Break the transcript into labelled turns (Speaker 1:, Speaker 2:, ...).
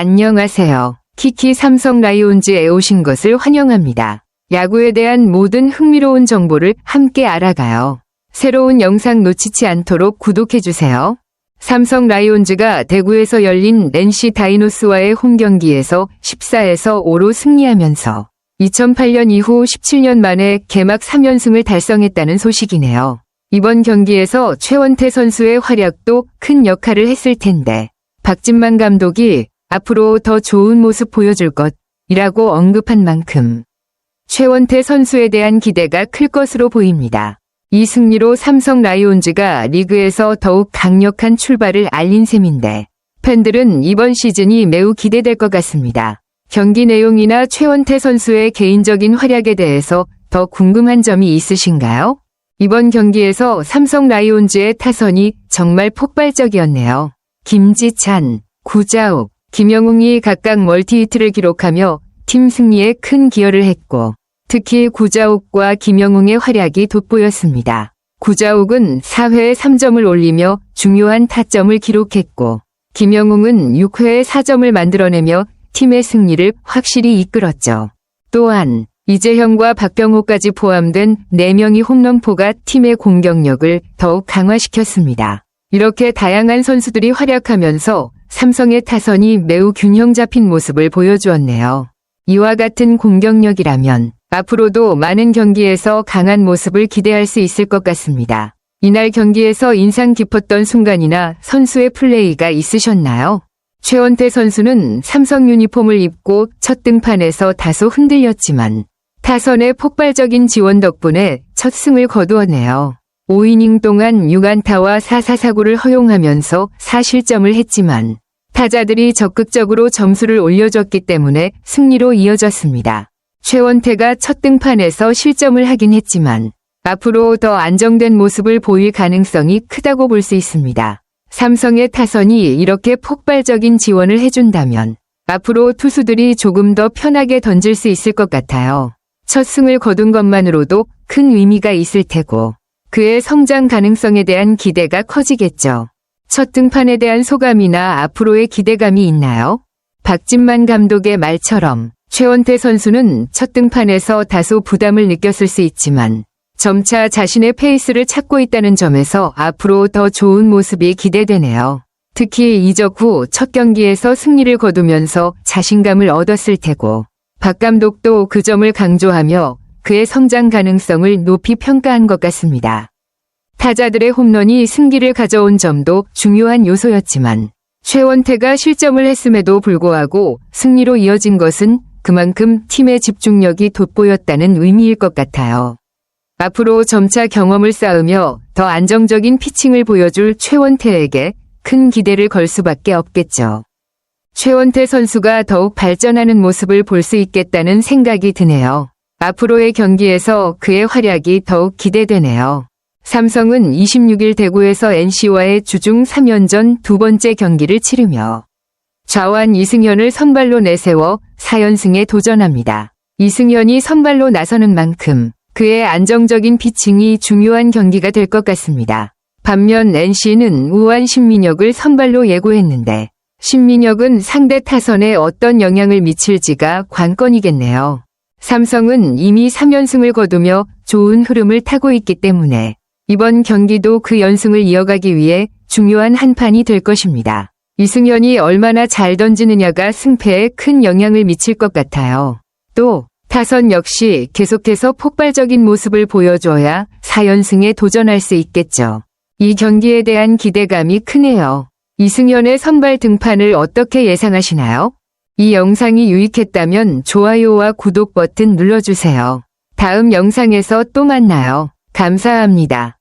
Speaker 1: 안녕하세요. 키키 삼성 라이온즈에 오신 것을 환영합니다. 야구에 대한 모든 흥미로운 정보를 함께 알아가요. 새로운 영상 놓치지 않도록 구독해주세요. 삼성 라이온즈가 대구에서 열린 낸시 다이노스와의 홈 경기에서 14에서 5로 승리하면서 2008년 이후 17년 만에 개막 3연승을 달성했다는 소식이네요. 이번 경기에서 최원태 선수의 활약도 큰 역할을 했을 텐데 박진만 감독이 앞으로 더 좋은 모습 보여줄 것이라고 언급한 만큼 최원태 선수에 대한 기대가 클 것으로 보입니다. 이 승리로 삼성 라이온즈가 리그에서 더욱 강력한 출발을 알린 셈인데 팬들은 이번 시즌이 매우 기대될 것 같습니다. 경기 내용이나 최원태 선수의 개인적인 활약에 대해서 더 궁금한 점이 있으신가요? 이번 경기에서 삼성 라이온즈의 타선이 정말 폭발적이었네요. 김지찬, 구자욱, 김영웅이 각각 멀티히트를 기록하며 팀 승리에 큰 기여를 했고 특히 구자욱과 김영웅의 활약이 돋보였습니다. 구자욱은 4회에 3점을 올리며 중요한 타점을 기록했고 김영웅은 6회에 4점을 만들어내며 팀의 승리를 확실히 이끌었죠. 또한 이재형과 박병호까지 포함된 4명이 홈런포가 팀의 공격력을 더욱 강화시켰습니다. 이렇게 다양한 선수들이 활약하면서 삼성의 타선이 매우 균형 잡힌 모습을 보여주었네요. 이와 같은 공격력이라면 앞으로도 많은 경기에서 강한 모습을 기대할 수 있을 것 같습니다. 이날 경기에서 인상 깊었던 순간이나 선수의 플레이가 있으셨나요? 최원태 선수는 삼성 유니폼을 입고 첫 등판에서 다소 흔들렸지만 타선의 폭발적인 지원 덕분에 첫 승을 거두었네요. 5이닝 동안 6안타와 4사사구를 허용하면서 4실점을 했지만 타자들이 적극적으로 점수를 올려줬기 때문에 승리로 이어졌습니다. 최원태가 첫 등판에서 실점을 하긴 했지만 앞으로 더 안정된 모습을 보일 가능성이 크다고 볼 수 있습니다. 삼성의 타선이 이렇게 폭발적인 지원을 해준다면 앞으로 투수들이 조금 더 편하게 던질 수 있을 것 같아요. 첫 승을 거둔 것만으로도 큰 의미가 있을 테고 그의 성장 가능성에 대한 기대가 커지겠죠. 첫 등판에 대한 소감이나 앞으로의 기대감이 있나요? 박진만 감독의 말처럼 최원태 선수는 첫 등판에서 다소 부담을 느꼈을 수 있지만 점차 자신의 페이스를 찾고 있다는 점에서 앞으로 더 좋은 모습이 기대되네요. 특히 이적 후 첫 경기에서 승리를 거두면서 자신감을 얻었을 테고 박 감독도 그 점을 강조하며 그의 성장 가능성을 높이 평가한 것 같습니다. 타자들의 홈런이 승기를 가져온 점도 중요한 요소였지만 최원태가 실점을 했음에도 불구하고 승리로 이어진 것은 그만큼 팀의 집중력이 돋보였다는 의미일 것 같아요. 앞으로 점차 경험을 쌓으며 더 안정적인 피칭을 보여줄 최원태에게 큰 기대를 걸 수밖에 없겠죠. 최원태 선수가 더욱 발전하는 모습을 볼 수 있겠다는 생각이 드네요. 앞으로의 경기에서 그의 활약이 더욱 기대되네요. 삼성은 26일 대구에서 NC와의 주중 3연전 두 번째 경기를 치르며 좌완 이승현을 선발로 내세워 4연승에 도전합니다. 이승현이 선발로 나서는 만큼 그의 안정적인 피칭이 중요한 경기가 될 것 같습니다. 반면 NC는 우한 신민혁을 선발로 예고했는데 신민혁은 상대 타선에 어떤 영향을 미칠지가 관건이겠네요. 삼성은 이미 3연승을 거두며 좋은 흐름을 타고 있기 때문에 이번 경기도 그 연승을 이어가기 위해 중요한 한 판이 될 것입니다. 이승현이 얼마나 잘 던지느냐가 승패에 큰 영향을 미칠 것 같아요. 또 타선 역시 계속해서 폭발적인 모습을 보여줘야 4연승에 도전할 수 있겠죠. 이 경기에 대한 기대감이 크네요. 이승현의 선발 등판을 어떻게 예상하시나요? 이 영상이 유익했다면 좋아요와 구독 버튼 눌러주세요. 다음 영상에서 또 만나요. 감사합니다.